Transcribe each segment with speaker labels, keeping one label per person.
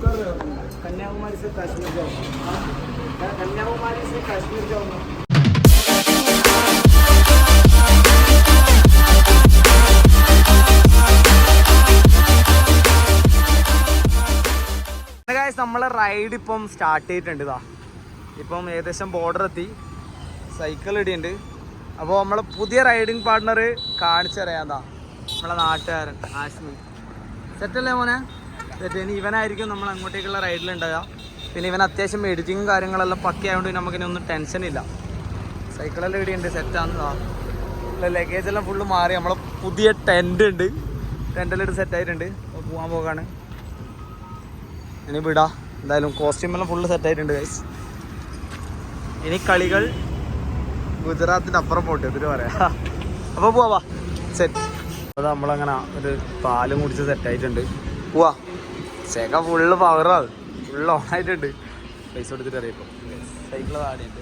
Speaker 1: कर रहे हो तुम कन्याकुमारी से कश्मीर जाऊंगा मैं कन्याकुमारी से कश्मीर जाऊंगा
Speaker 2: ഗായ്സ് നമ്മളെ റൈഡ് ഇപ്പം സ്റ്റാർട്ട് ചെയ്തിട്ടുണ്ട് ഇതാ ഇപ്പം ഏകദേശം ബോർഡർ എത്തി സൈക്കിൾ ഇടിയുണ്ട് അപ്പോൾ നമ്മളെ പുതിയ റൈഡിങ് പാർട്ട്ണർ കാണിച്ചു തരാം എന്താ നമ്മളെ നാട്ടുകാരൻ ആശ്മി സെറ്റല്ലേ മോനെ സെറ്റ് ഇനി ഇവനായിരിക്കും നമ്മൾ അങ്ങോട്ടേക്കുള്ള റൈഡിലുണ്ടാകുക പിന്നെ ഇവൻ അത്യാവശ്യം എഡിറ്റിങ്ങും കാര്യങ്ങളെല്ലാം പക്കയായതുകൊണ്ട് നമുക്കിനി ഒന്നും ടെൻഷൻ ഇല്ല. സൈക്കിളെല്ലാം ഇടിയുണ്ട് സെറ്റാന്ന് ലഗേജ് എല്ലാം ഫുള്ള് മാറി. നമ്മളെ പുതിയ ടെന്റ് ഉണ്ട്. ടെന്റെല്ലാം സെറ്റ് ആയിട്ടുണ്ട്. പോകാൻ പോകാണ്. ഇനി വിടാ. എന്തായാലും കോസ്റ്റ്യൂമെല്ലാം ഫുള്ള് സെറ്റ് ആയിട്ടുണ്ട് ഗൈസ് ഇനി കളികൾ ഗുജറാത്തിന്റെ അപ്പുറം പോട്ട് ഇതിന് പറയാം. അപ്പോൾ പോവാ സെറ്റ് അത് നമ്മളങ്ങനെ ഒരു പാലും കുടിച്ച് സെറ്റായിട്ടുണ്ട് പോവാ. ചെക ഫുള്ള് പവറാണ് ഫുള്ള് ഓൺ ആയിട്ടുണ്ട്. പൈസ കൊടുത്തിട്ട് അറിയപ്പോ. സൈക്കിൾ പാടിയിട്ട്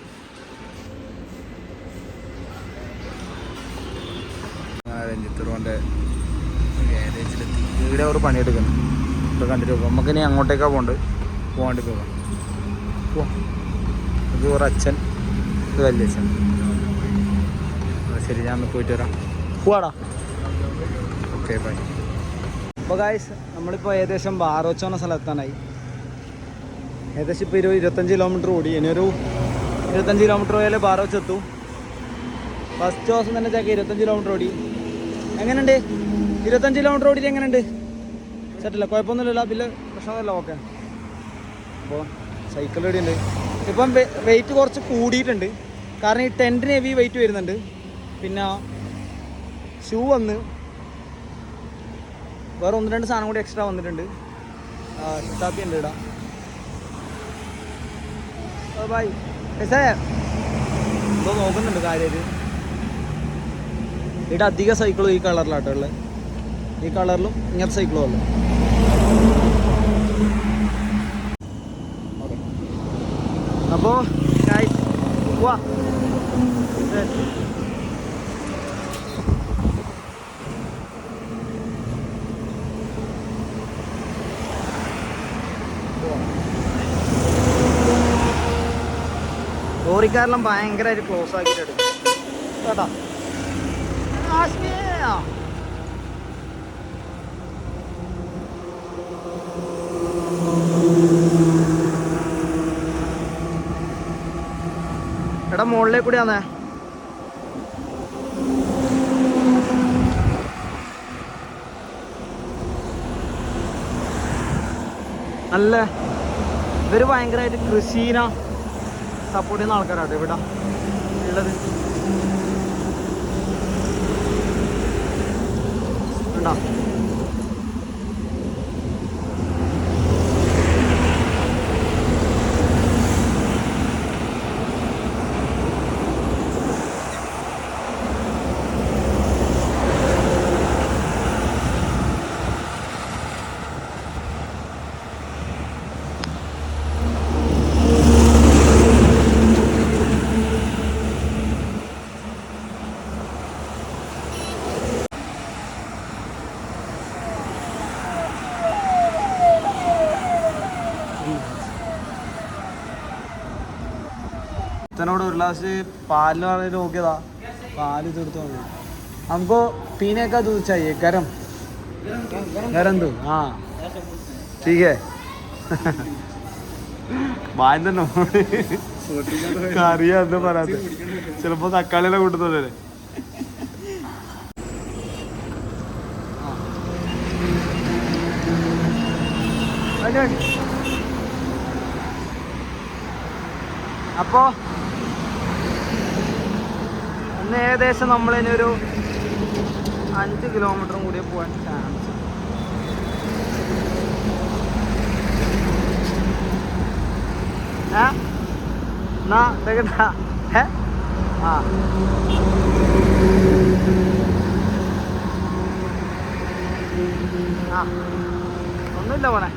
Speaker 2: രഞ്ജിത്ത് ഗാരേജിലെത്തി ഇവിടെ അവർ പണിയെടുക്കുന്നു. ഇപ്പോൾ കണ്ടിട്ട് പോകും നമുക്ക് ഇനി അങ്ങോട്ടേക്കാ പോകേണ്ടത് പോകാണ്ട്. പോകാം പോവാം. ഇത് ഒരു അച്ഛൻ ഇത് വല്യച്ഛൻ ശരി ഞാൻ പോയിട്ട് വരാം. പോവാടാ. ഓക്കെ ബൈ അപ്പോൾ ഗായ്സ് നമ്മളിപ്പോൾ ഏകദേശം ബാറോച്ചോ എന്ന സ്ഥലത്താണായി ഏകദേശം ഇപ്പോൾ ഒരു ഇരുപത്തഞ്ച് കിലോമീറ്റർ ഓടി. ഇനിയൊരു ഇരുപത്തഞ്ച് കിലോമീറ്റർ പോയാലേ ബാറോച്ച് എത്തും. ഫസ്റ്റ് ദിവസം തന്നെ ചേക്കാം ഇരുപത്തഞ്ച് കിലോമീറ്റർ ഓടി. എങ്ങനെയുണ്ട്? ഇരുപത്തഞ്ച് കിലോമീറ്റർ ഓടിയിട്ട് എങ്ങനെയുണ്ട്? സെറ്റല്ല കുഴപ്പമൊന്നുമില്ല ബില്ല് പ്രശ്നമൊന്നുമില്ല ഓക്കെ അപ്പോൾ സൈക്കിൾ റെഡി ഉണ്ട് ഇപ്പം വെയിറ്റ് കുറച്ച് കൂടിയിട്ടുണ്ട്. കാരണം ഈ ടെന്റിന് ഹെവി വെയിറ്റ് വരുന്നുണ്ട്. പിന്നെ ഷൂ വന്ന് വേറെ ഒന്ന് രണ്ട് സാധനം കൂടി എക്സ്ട്രാ വന്നിട്ടുണ്ട്. ഷിത്താപ്പി ഉണ്ട് ഇടാം ബൈ എസേ എന്തോ നോക്കുന്നുണ്ട് കാര്യമായിട്ട് ഇവിടെ അധിക സൈക്കിളും ഈ കളറിലാട്ടോ ഉള്ളത് ഈ കളറിലും ഇങ്ങനത്തെ സൈക്കിളും ഉള്ളു. അപ്പോ guys, ലോറിക്കാരെല്ലാം ഭയങ്കരമായിട്ട് ക്ലോസ് ആക്കിയിട്ട് എടുക്കും കേട്ടോ? ആശ്മിയാ എടാ മുകളിലേക്ക് കൂടി വന്നേ. നല്ല ഇവർ ഭയങ്കരമായിട്ട് കൃഷീനെ. സപ്പോർട്ട് ചെയ്യുന്ന ആൾക്കാരാണ് ഇവിടെ ഉള്ളത്. ഉണ്ടോ? ഗ്ലാസ് പാലിന് പറഞ്ഞിട്ട് നോക്കിയതാ പാല് തീർത്തു हमको पीने का दूध चाहिए गरम गरम दूध हाँ ठीक है വായന അറിയാ എന്താ പറയാത്ത ചിലപ്പോ തക്കാളിയെല്ലാം കൂട്ടുന്നതല്ലേ അപ്പോ ഇന്ന് ഏകദേശം നമ്മളിനി ഒരു അഞ്ച് കിലോമീറ്ററും കൂടി പോകാൻ ചാൻസ് ഒന്നുമില്ല പോണേ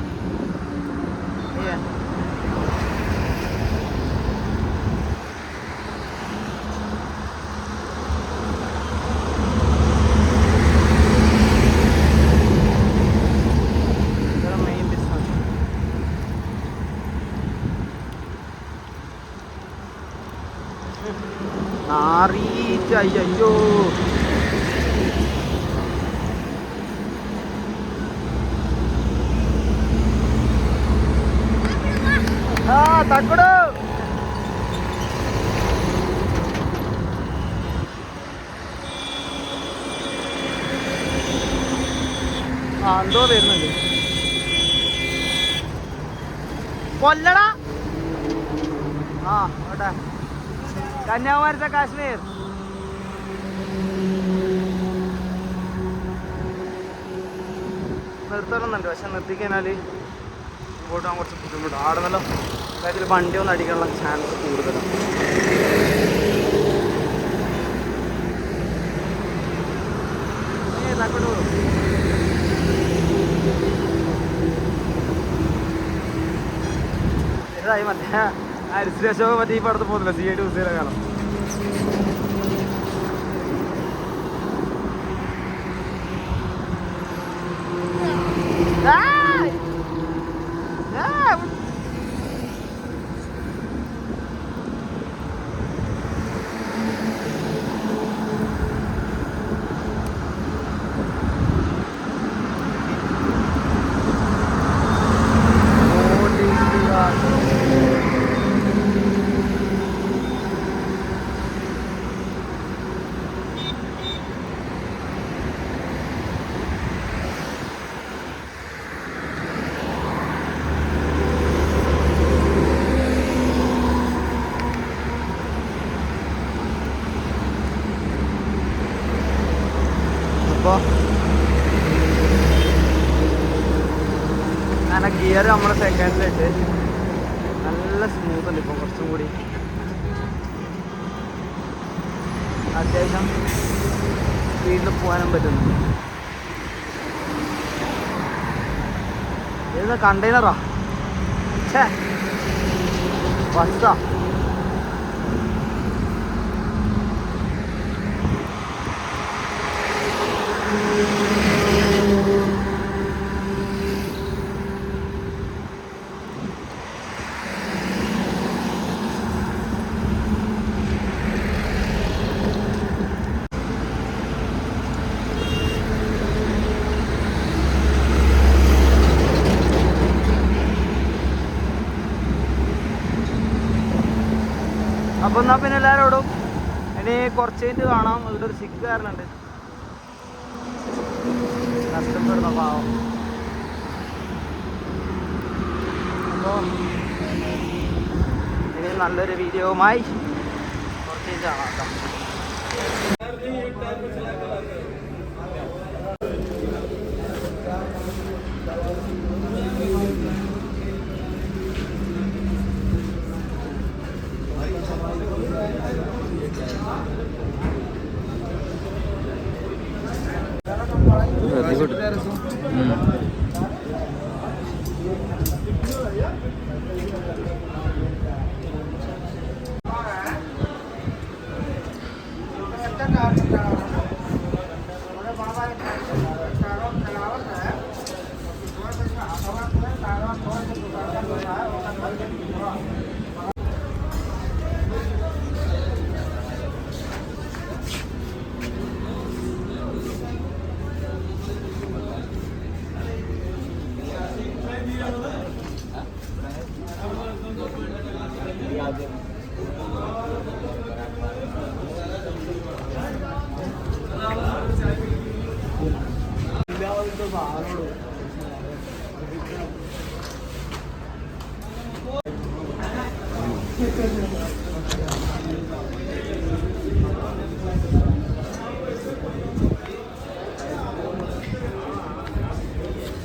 Speaker 2: അയ്യോ. ആ തക്കുടു. ആ എന്തോ വരുന്നുണ്ട്. കൊല്ലടാ. ആ ഓട്ടെ. കന്യാകുമാരി കാശ്മീർ. നിർത്തണമെന്നുണ്ട്. പക്ഷെ നിർത്തിക്കഴിഞ്ഞാൽ ഇങ്ങോട്ട് പോകാൻ കുറച്ച് ബുദ്ധിമുട്ടാണ് ആടെ നല്ല കാര്യത്തിൽ വണ്ടി ഒന്ന് അടിക്കാനുള്ള ചാൻസ് കൂടുതലാണ് ഏ, തക്കടു. ഇതായി മറ്റേ അരിശ്രേഷോ മറ്റേ ഈ പടത്ത് പോകുന്നില്ല? സി ഐ ടി ഉസീലെ കാണാം. Ah! അപ്പോൾ അങ്ങനെ ഗിയർ നമ്മുടെ സെക്കൻഡിലിട്ട് നല്ല സ്മൂത്ത് ഉണ്ട് ഇപ്പം കുറച്ചും കൂടി. അത്യാവശ്യം സ്പീഡിൽ പോകാനും പറ്റുന്നു ഏതാ കണ്ടെയ്നറാ ബസ്സാ അപ്പൊ എന്നാ പിന്നെ എല്ലാരോടും ഇനി കുറച്ച് കഴിഞ്ഞിട്ട് കാണാം. ഇവിടെ ഒരു സിക്ക് കാരനുണ്ട്. കഷ്ടപ്പെടുന്ന പാവം അപ്പോ ഇനി നല്ലൊരു വീഡിയോവുമായി കുറച്ച് കാണാം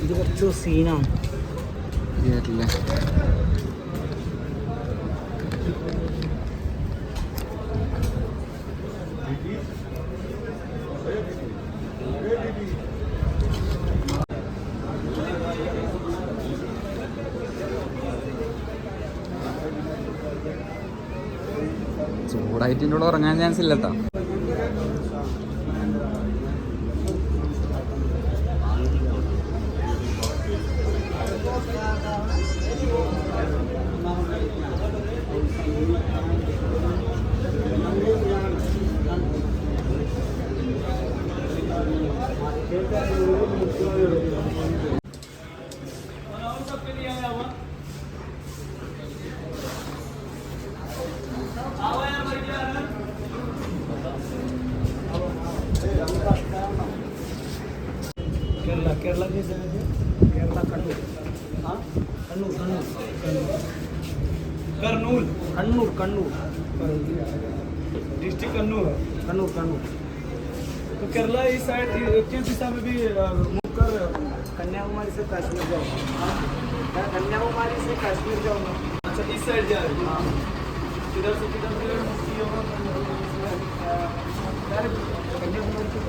Speaker 2: ഇത് കുറച്ച് സീനാണ്.
Speaker 3: ചൂടായിട്ട് ഇതിന്റെ കൂടെ ഉറങ്ങാൻ ചാൻസ് ഇല്ല
Speaker 1: कन्नूर
Speaker 2: कन्नूर
Speaker 1: तो केरला इस साइड किस दिशा में भी मूव कन्याकुमारी से कश्मीर जाऊँगा हाँ? कन्याकुमारी से कश्मीर जाऊँगा अच्छा इस साइड जा रहे हाँ? किधर से किधर कन्याकुमारी से?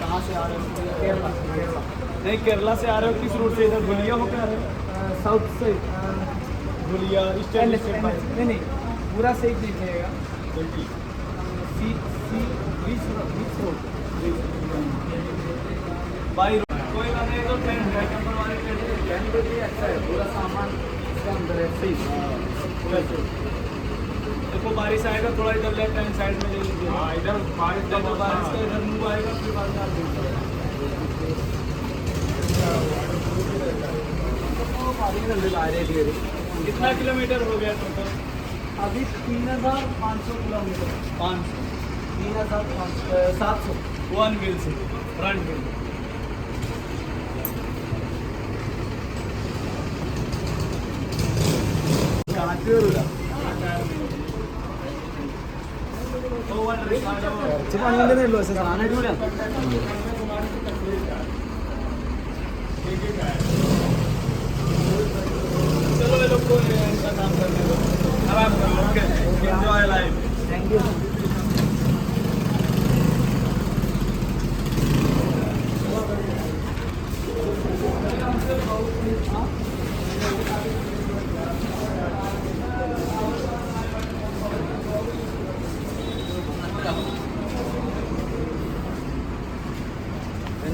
Speaker 1: कहाँ से आ रहे हो केरला केरला नहीं केरला से आ रहे हो किस रूट से? इधर भुलिया होकर आ रहे हो?
Speaker 2: साउथ से
Speaker 1: भुलिया
Speaker 2: इस नहीं नहीं पूरा सही दिखेगा सी
Speaker 1: बाई कोई नहीं तो ट्रेन है नंबर वाली ट्रेन
Speaker 2: ट्रेन पे भी अच्छा है पूरा सामान इसके अंदर है सही।
Speaker 1: देखो बारिश आएगा थोड़ा इधर लेफ़्ट हैंड साइड में ले लीजिए। हाँ इधर बारिश बारिश का इधर मुँह आएगा फिर बाद में आप देखिए कितना किलोमीटर हो गया टोटल?
Speaker 2: अभी तीन हज़ार पाँच सौ किलोमीटर।
Speaker 1: पाँच सौ।
Speaker 2: तीन हजार पाँच सात सौ
Speaker 1: वन व्हील से फ्रंट व्हील
Speaker 2: കാറ്റ് വരില്ല കുറച്ച് പണിയുണ്ടെന്നേ ഉള്ളൂ പക്ഷെ സാധനം അടിപൊളിയാണ്